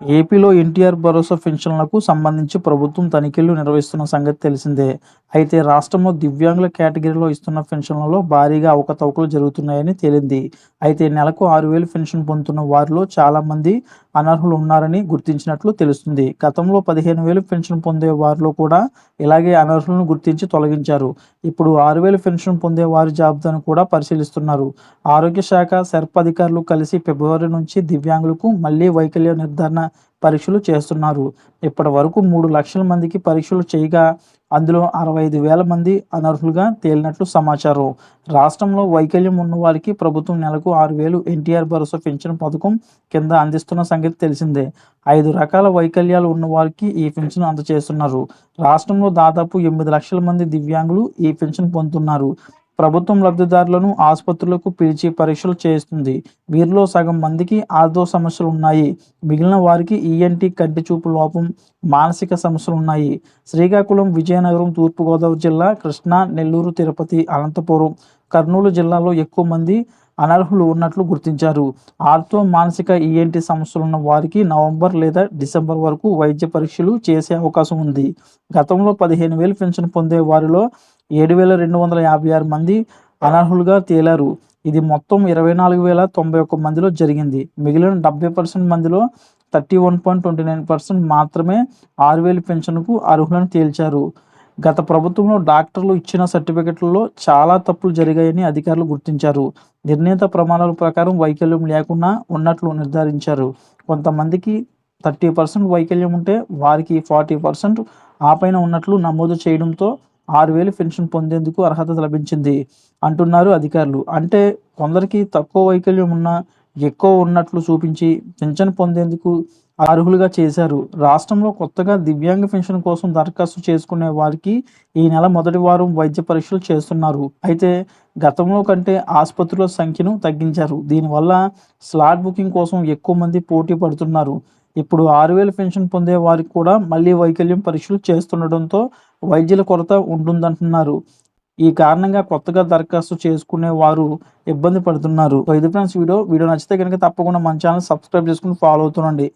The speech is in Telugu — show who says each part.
Speaker 1: ఏపీలో ఎన్టీఆర్ భరోసా పెన్షన్లకు సంబంధించి ప్రభుత్వం తనిఖీలు నిర్వహిస్తున్న సంగతి తెలిసిందే. అయితే రాష్ట్రంలో దివ్యాంగుల కేటగిరీలో ఇస్తున్న పెన్షన్లలో భారీగా అవకతవకలు జరుగుతున్నాయని తేలింది. అయితే నెలకు ఆరు వేలు పెన్షన్ పొందుతున్న వారిలో చాలా మంది అనర్హులు ఉన్నారని గుర్తించినట్లు తెలుస్తుంది. గతంలో పదిహేను వేలు పెన్షన్ పొందే వారిలో కూడా ఇలాగే అనర్హులను గుర్తించి తొలగించారు. ఇప్పుడు ఆరు వేలు పెన్షన్ పొందే వారి జాబితాను కూడా పరిశీలిస్తున్నారు. ఆరోగ్య శాఖ సెర్ప్ అధికారులు కలిసి ఫిబ్రవరి నుంచి దివ్యాంగులకు మళ్ళీ వైకల్య నిర్ధారణ పరీక్షలు చేస్తున్నారు. ఇప్పటి వరకు మూడు లక్షల మందికి పరీక్షలు చేయగా అందులో అరవై ఐదు వేల మంది అనర్హులుగా తేలినట్లు సమాచారం. రాష్ట్రంలో వైకల్యం ఉన్న వారికి ప్రభుత్వం నెలకు ఆరు వేలు ఎన్టీఆర్ భరోసా పెన్షన్ పథకం కింద అందిస్తున్న సంగతి తెలిసిందే. ఐదు రకాల వైకల్యాలు ఉన్న వారికి ఈ పెన్షన్ అందజేస్తున్నారు రాష్ట్రంలో దాదాపు ఎనిమిది లక్షల మంది దివ్యాంగులు ఈ పెన్షన్ పొందుతున్నారు. ప్రభుత్వం లబ్ధిదారులను ఆసుపత్రులకు పిలిచి పరీక్షలు చేస్తుంది వీరిలో సగం మందికి ఆర్థో సమస్యలు ఉన్నాయి. మిగిలిన వారికి ఈఎన్టీ కంటి చూపు లోపం మానసిక సమస్యలు ఉన్నాయి. శ్రీకాకుళం విజయనగరం తూర్పుగోదావరి జిల్లా కృష్ణా నెల్లూరు తిరుపతి అనంతపురం కర్నూలు జిల్లాలో ఎక్కువ మంది అనర్హులు ఉన్నట్లు గుర్తించారు. ఆర్థో మానసిక ఈఎన్టీ సమస్యలు ఉన్న వారికి నవంబర్ లేదా డిసెంబర్ వరకు వైద్య పరీక్షలు చేసే అవకాశం ఉంది. గతంలో పదిహేను వేలు పెన్షన్ పొందే వారిలో ఏడు వేల రెండు వందల యాభై ఆరు మంది అనర్హులుగా తేలారు. ఇది మొత్తం ఇరవై నాలుగు వేల తొంభై ఒక్క మందిలో జరిగింది. మిగిలిన డెబ్బై పర్సెంట్ మందిలో thirty one point twenty nine percent మాత్రమే ఆరు వేలు పెన్షన్కు అర్హులను తేల్చారు. గత ప్రభుత్వంలో డాక్టర్లు ఇచ్చిన సర్టిఫికెట్లలో చాలా తప్పులు జరిగాయని అధికారులు గుర్తించారు. నిర్ణీత ప్రమాణాల ప్రకారం వైకల్యం లేకుండా ఉన్నట్లు నిర్ధారించారు. కొంతమందికి థర్టీ పర్సెంట్ వైకల్యం ఉంటే వారికి ఫార్టీ పర్సెంట్ ఆ పైన ఉన్నట్లు నమోదు చేయడంతో ఆరు వేలు పెన్షన్ పొందేందుకు అర్హత లభించింది అంటున్నారు అధికారులు. అంటే కొందరికి తక్కువ వైకల్యం ఉన్న ఎక్కువ ఉన్నట్లు చూపించి పెన్షన్ పొందేందుకు అర్హులుగా చేశారు. రాష్ట్రంలో కొత్తగా దివ్యాంగ పెన్షన్ కోసం దరఖాస్తు చేసుకునే వారికి ఈ నెల మొదటి వారం వైద్య పరీక్షలు చేస్తున్నారు. అయితే గతంలో కంటే ఆసుపత్రుల సంఖ్యను తగ్గించారు. దీనివల్ల స్లాట్ బుకింగ్ కోసం ఎక్కువ మంది పోటీ పడుతున్నారు. ఇప్పుడు ఆరు వేల పెన్షన్ పొందే వారికి కూడా మళ్ళీ వైకల్యం పరీక్షలు చేస్తుండటంతో వైద్యుల కొరత ఉంటుందంటున్నారు. ఈ కారణంగా కొత్తగా దరఖాస్తు చేసుకునే వారు ఇబ్బంది పడుతున్నారు. సో ఇది ఫ్రెండ్స్ వీడియో. వీడియో నచ్చితే కనుక తప్పకుండా మన ఛానల్ సబ్స్క్రైబ్ చేసుకుని ఫాలో అవుతుండండి.